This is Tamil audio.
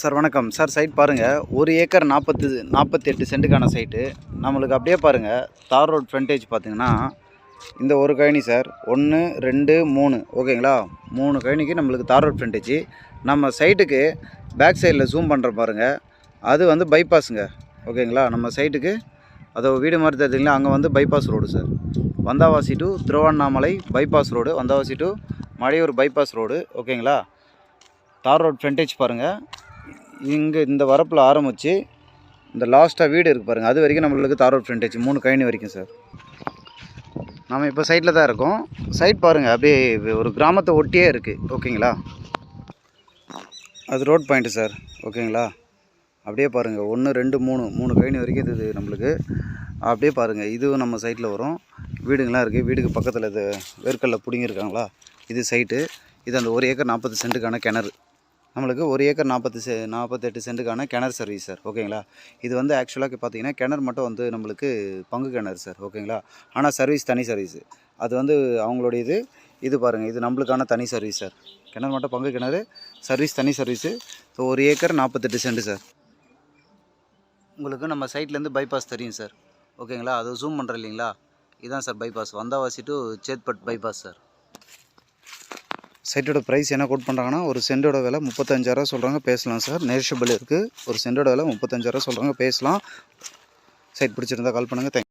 சார் வணக்கம். சார் சைட் பாருங்கள் ஒரு ஏக்கர் நாற்பத்து நாற்பத்தெட்டு சென்ட்டுக்கான சைட்டு நம்மளுக்கு அப்படியே பாருங்கள் தார் ரோட் ஃப்ரண்டேஜ் பார்த்தீங்கன்னா இந்த ஒரு கழனி சார் ஒன்று ரெண்டு மூணு. ஓகேங்களா மூணு கழனிக்கு நம்மளுக்கு தார் ரோட் ஃப்ரண்டேஜ் நம்ம சைட்டுக்கு பேக் சைடில் ஜூம் பண்ணுற பாருங்கள் அது வந்து பைபாஸுங்க ஓகேங்களா நம்ம சைட்டுக்கு அதோ வீடு மாதிரி தெரிஞ்சிங்களா அங்கே வந்து bypass road sir. Vandavasi to Tiruvannamalai bypass road Vandavasi to Mazhaiyur bypass road ஓகேங்களா தார் ரோட் ஃப்ரண்டேஜ் பாருங்கள் இங்கே இந்த வரப்பில் ஆரம்பித்து இந்த லாஸ்ட்டாக வீடு இருக்குது பாருங்கள் அது வரைக்கும் நம்மளுக்கு தார் ரோட் ஃப்ரண்டேஜ் மூணு கழனி வரைக்கும் சார் நம்ம இப்போ சைட்டில் தான் இருக்கோம். சைட் பாருங்கள் அப்படியே ஒரு கிராமத்தை ஒட்டியே இருக்குது ஓகேங்களா அது ரோட் பாயிண்ட்டு சார் ஓகேங்களா அப்படியே பாருங்கள் ஒன்று ரெண்டு மூணு மூணு கழனி வரைக்கும் இது நம்மளுக்கு. அப்படியே பாருங்கள் இதுவும் நம்ம சைட்டில் வரும். வீடுங்களாம் இருக்குது வீடுக்கு பக்கத்தில் இது வேர்க்கல்ல பிடிங்கிருக்காங்களா இது சைட்டு இது அந்த ஒரு ஏக்கர் நாற்பது சென்ட்டுக்கான கிணறு. நம்மளுக்கு ஒரு ஏக்கர் நாற்பத்து செ நாற்பத்தெட்டு சென்ட்டுக்கான கிணறு சர்வீஸ் சார் ஓகேங்களா? இது வந்து ஆக்சுவலாக பார்த்தீங்கன்னா கிணறு மட்டும் வந்து நம்மளுக்கு பங்கு கிணறு சார் ஓகேங்களா? ஆனால் சர்வீஸ் தனி சர்வீஸு. அது வந்து அவங்களுடைய இது இது பாருங்கள் இது நம்மளுக்கான தனி சர்வீஸ் சார். கிணறு மட்டும் பங்கு கிணறு சர்வீஸ் தனி சர்வீஸு. ஸோ ஒரு ஏக்கர் நாற்பத்தெட்டு சென்ட் சார். உங்களுக்கு நம்ம சைட்லேருந்து பைபாஸ் தெரியும் சார். ஓகேங்களா? அது ஜூம் பண்ணுறேன் இல்லைங்களா? இதுதான் sir bypass Vandavasi to Chetpet bypass sir. சைட்டோட price என்ன கோட் பண்ணுறாங்கன்னா ஒரு சென்டோட விலை முப்பத்தஞ்சாயிரம் சொல்கிறாங்க பேசலாம் சார். நேர்ஷபிள் இருக்குது ஒரு சென்டோட விலை முப்பத்தஞ்சாயிரம் சொல்கிறாங்க பேசலாம். சைட் பிடிச்சிருந்தா கால் பண்ணுங்கள் தேங்க்